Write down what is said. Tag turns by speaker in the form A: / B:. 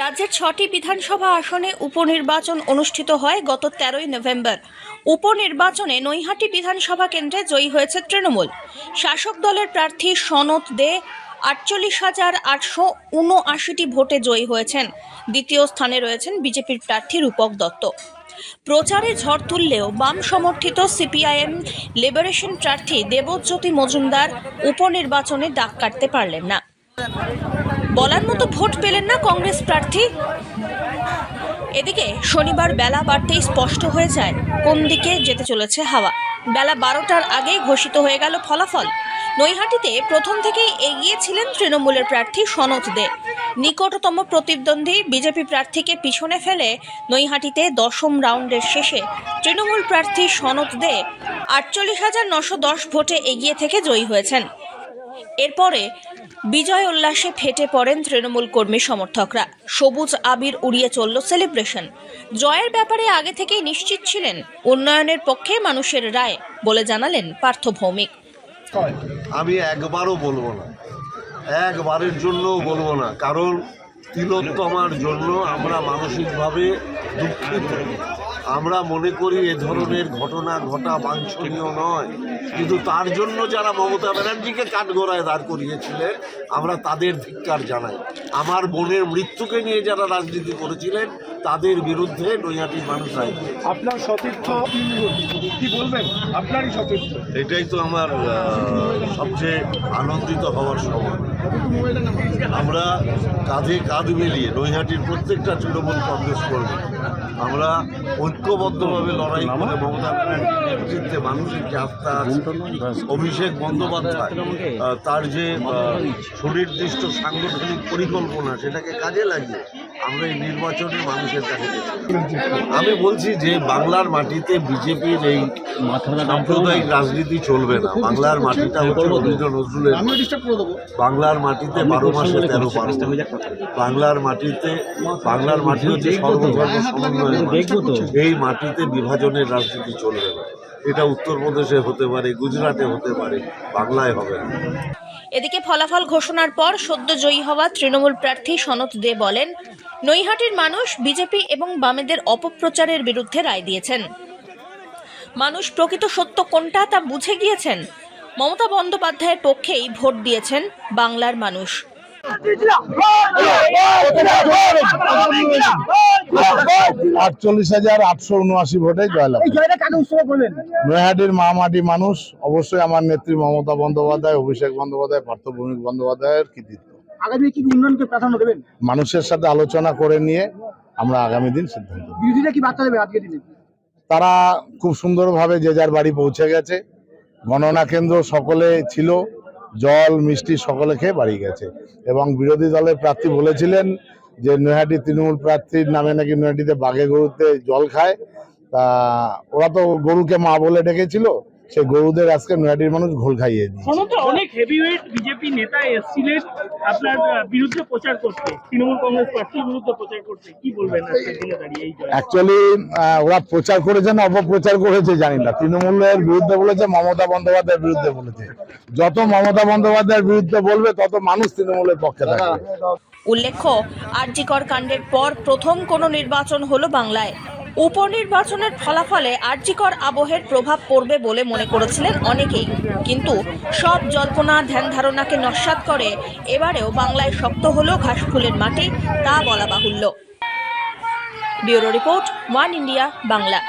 A: রাজ্যের ছটি বিধানসভা আসনে উপনির্বাচন অনুষ্ঠিত হয় গত তেরোই নভেম্বর। উপনির্বাচনে নৈহাটি বিধানসভা কেন্দ্রে জয়ী হয়েছে তৃণমূল। শাসক দলের প্রার্থী সনত দে আটচল্লিশ হাজার আটশো উনআশিটি ভোটে জয়ী হয়েছেন। দ্বিতীয় স্থানে রয়েছেন বিজেপির প্রার্থী রূপক দত্ত। প্রচারে ঝড় তুললেও বাম সমর্থিত সিপিআইএম লিবারেশন প্রার্থী দেবজ্যোতি মজুমদার উপনির্বাচনে ডাক কাটতে পারলেন না। বলার মতো ভোট পেলেন না কংগ্রেস প্রার্থী। এদিকে শনিবার বেলা বাড়তেই স্পষ্ট হয়ে যায় কোন দিকে যেতে চলেছে হাওয়া। বেলা বারোটার আগেই ঘোষিত হয়ে গেল ফলাফল। নৈহাটিতে প্রথম থেকেই এগিয়ে ছিলেন তৃণমূলের প্রার্থী সনত দে। নিকটতম প্রতিদ্বন্দ্বী বিজেপি প্রার্থীকে পিছনে ফেলে নৈহাটিতে দশম রাউন্ডের শেষে তৃণমূল প্রার্থী সনত দে আটচল্লিশ হাজার নশো দশ ভোটে এগিয়ে থেকে জয়ী হয়েছেন। এরপরে বিজয় উল্লাসে ফেটে পড়েন তৃণমূল কর্মী সমর্থকরা। সবুজ আবির উড়িয়ে চলল সেলিব্রেশন। জয়ের ব্যাপারে আগে থেকেই নিশ্চিত ছিলেন উন্নয়নের পক্ষে মানুষের রায় বলে জানালেন পার্থ ভৌমিক।
B: আমি একবারও বলব না। একবারের জন্যও বলব না। কারণ তিলোত্তমার জন্য আমরা মানসিকভাবে দুঃখিত। আমরা মনে করি এ ধরনের ঘটনা ঘটা বাঞ্ছনীয় নয়। কিন্তু তার জন্য যারা মমতা ব্যানার্জিকে কাঠগড়ায় দাঁড় করিয়েছিলেন আমরা তাদের ধিক্কার জানাই। আমার বোনের মৃত্যুকে নিয়ে যারা রাজনীতি করেছিলেন তাদের বিরুদ্ধে নৈহাটির মানুষ
C: আপনার সতীর্থ কি বলবেন? আপনারই সতীর্থ।
B: এটাই তো আমার সবচেয়ে আনন্দিত হওয়ার সময়। আমরা কাঁধে কাঁধ মিলিয়ে নৈহাটির প্রত্যেকটা তৃণমূল কংগ্রেস কর্মী আমরা ঐক্যবদ্ধভাবে লড়াই করে মমতা ব্যানার্জির মানুষের যে আস্থা অভিষেক বন্দ্যোপাধ্যায় তার যে সুনির্দিষ্ট সাংগঠনিক পরিকল্পনা সেটাকে কাজে লাগিয়ে আমরা এই নির্বাচনে মানুষের কাছে আমি বলছি যে বাংলার মাটিতে বিজেপির এই সাম্প্রদায়িক রাজনীতি চলবে না। বাংলার মাটিটা হচ্ছে রবীন্দ্র নজরুলের বাংলার মাটিতে বারো মাসে তেরো পার্বণ বাংলার মাটিতে বাংলার মাটি হচ্ছে সর্বধর্ম সমন্বয়ের মাটি। এই মাটিতে বিভাজনের রাজনীতি চলবে না। এটা উত্তরপ্রদেশে হতে পারে গুজরাটে হতে পারে বাংলায় হবে না।
A: এদিকে ফলাফল ঘোষণার পর সদ্য জয়ী হওয়া তৃণমূল প্রার্থী সনত দে বলেন নৈহাটির মানুষ বিজেপি এবং বামেদের অপপ্রচারের বিরুদ্ধে রায় দিয়েছেন। মানুষ প্রকৃত সত্য কোনটা তা বুঝে গিয়েছেন? মমতা বন্দ্যোপাধ্যায়ের পক্ষেই ভোট দিয়েছেন বাংলার মানুষ।
D: আটচল্লিশ হাজার আটশো উনআশি ভোটে জয়লাভ।
C: এই জয়টা কেন উৎসব করলেন?
D: নৈহাটির মামাটি মানুষ অবশ্যই আমার নেত্রী মমতা বন্দ্যোপাধ্যায় অভিষেক বন্দ্যোপাধ্যায় পার্থ ভৌমিক বন্দ্যোপাধ্যায়ের কৃতিত্ব।
C: আগামী কি উন্নয়নকে প্রাধান্য দেবেন?
D: মানুষের সাথে আলোচনা করে নিয়ে আমরা আগামী দিন সিদ্ধান্ত
C: বিরোধীরা কি বার্তা দেবে আজকে দিনে?
D: তারা খুব সুন্দরভাবে যে যার বাড়ি পৌঁছে গেছে। গণনা কেন্দ্র সকলে ছিল জল মিষ্টি সকলে খেয়ে বাড়ি গেছে। এবং বিরোধী দলের প্রার্থী বলেছিলেন যে নৈহাটি তৃণমূল প্রার্থীর নামে নাকি নৈহাটিতে বাঘে গরুতে জল খায়। তা ওরা তো গরুকে মা বলে ডেকেছিল। সেই গরুদের আজকে নৈহাটির মানুষ ঘোল খাইয়ে দিয়েছে।
E: সমস্ত অনেক হেভিওয়েট বিজেপি নেতা এসেছিলেন আপনার বিরুদ্ধে প্রচার করতে তৃণমূল কংগ্রেস প্রার্থীর বিরুদ্ধে প্রচার করতে। কি বলবেন
D: অ্যাকচুয়ালি ওরা প্রচার করেছে না অপপ্রচার করেছে জানি না। তৃণমূলের বিরুদ্ধে বলেছে মমতা বন্দ্যোপাধ্যায়ের বিরুদ্ধে বলেছে। যত মমতা বন্দ্যোপাধ্যায়ের বিরুদ্ধে বলবে তত মানুষ তৃণমূলের পক্ষে থাকবে।
A: উল্লেখ্য আরজিকর কাণ্ডের পর প্রথম কোনো নির্বাচন হলো বাংলায়। উপনির্বাচনের ফলাফলে আর্যিকর আবহের প্রভাব পড়বে বলে মনে করেছিলেন অনেকেই। কিন্তু সব জল্পনা, ধ্যান ধারণাকে নস্বাত করে এবারেও বাংলায় শক্ত হল ঘাসফুলের মাটি, তা বলা বাহুল্য। Bureau report, one India Bangla!